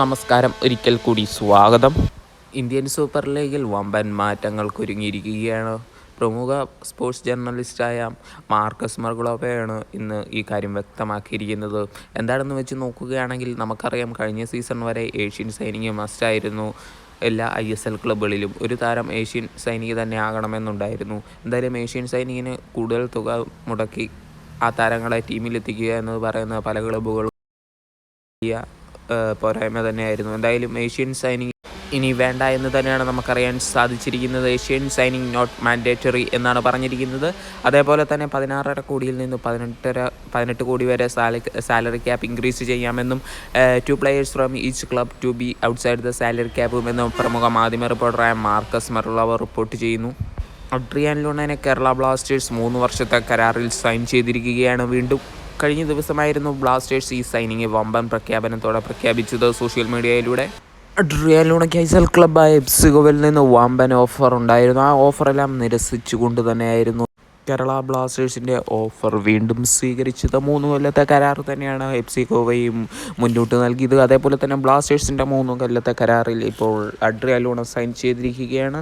നമസ്കാരം. ഒരിക്കൽ കൂടി സ്വാഗതം. ഇന്ത്യൻ സൂപ്പർ ലീഗിൽ വമ്പൻ മാറ്റങ്ങൾക്കൊരുങ്ങിയിരിക്കുകയാണ്. പ്രമുഖ സ്പോർട്സ് ജേർണലിസ്റ്റായ മാർക്കസ് മർഗുളോവയാണ് ഇന്ന് ഈ കാര്യം വ്യക്തമാക്കിയിരിക്കുന്നത്. എന്താണെന്ന് വെച്ച് നോക്കുകയാണെങ്കിൽ നമുക്കറിയാം കഴിഞ്ഞ സീസൺ വരെ ഏഷ്യൻ സൈനിക മസ്റ്റായിരുന്നു. എല്ലാ ഐ എസ് എൽ ക്ലബ്ബുകളിലും ഒരു താരം ഏഷ്യൻ സൈനിക തന്നെ ആകണമെന്നുണ്ടായിരുന്നു. എന്തായാലും ഏഷ്യൻ സൈനികന് കൂടുതൽ തുക മുടക്കി ആ താരങ്ങളെ ടീമിലെത്തിക്കുക എന്ന് പറയുന്ന പല ഏഹ്, പോരായ്മ തന്നെയായിരുന്നു. എന്തായാലും ഏഷ്യൻ സൈനിങ് ഇനി വേണ്ട എന്ന് തന്നെയാണ് നമുക്കറിയാൻ സാധിച്ചിരിക്കുന്നത്. ഏഷ്യൻ സൈനിങ് നോട്ട് മാൻഡേറ്ററി എന്നാണ് പറഞ്ഞിരിക്കുന്നത്. അതേപോലെ തന്നെ പതിനാറര കോടിയിൽ നിന്ന് പതിനെട്ടര പതിനെട്ട് കോടി വരെ സാലറി ക്യാപ്പ് ഇൻക്രീസ് ചെയ്യാമെന്നും two players from each club to be outside the salary ക്യാപ്പും എന്നും പ്രമുഖ മാധ്യമ റിപ്പോർട്ടറായ മാർക്കസ് മെറുള്ളവർ റിപ്പോർട്ട് ചെയ്യുന്നു. അഡ്രിയാൻ ലൂണനെ കേരള ബ്ലാസ്റ്റേഴ്സ് മൂന്ന് വർഷത്തെ കരാറിൽ സൈൻ ചെയ്തിരിക്കുകയാണ് വീണ്ടും. കഴിഞ്ഞ ദിവസമായിരുന്നു ബ്ലാസ്റ്റേഴ്സ് ഈ സൈനിങ് വമ്പൻ പ്രഖ്യാപനത്തോടെ പ്രഖ്യാപിച്ചത്. സോഷ്യൽ മീഡിയയിലൂടെ ലൂണയ്ക്ക് ഐസൽ ക്ലബ്ബായ എപ്സിഗോവിൽ നിന്ന് വമ്പൻ ഓഫർ ഉണ്ടായിരുന്നു. ആ ഓഫറെല്ലാം നിരസിച്ചുകൊണ്ട് തന്നെയായിരുന്നു. കേരള ബ്ലാസ്റ്റേഴ്സിന്റെ ഓഫർ വീണ്ടും സ്വീകരിച്ചത്. മൂന്ന് കൊല്ലത്തെ കരാർ തന്നെയാണ് എഫ് ഗോവയും മുന്നോട്ട് നൽകിയത്. അതേപോലെ തന്നെ ബ്ലാസ്റ്റേഴ്സിന്റെ മൂന്ന് കൊല്ലത്തെ കരാറിൽ ഇപ്പോൾ അഡ്രിയാലൂണ സൈൻ ചെയ്തിരിക്കുകയാണ്.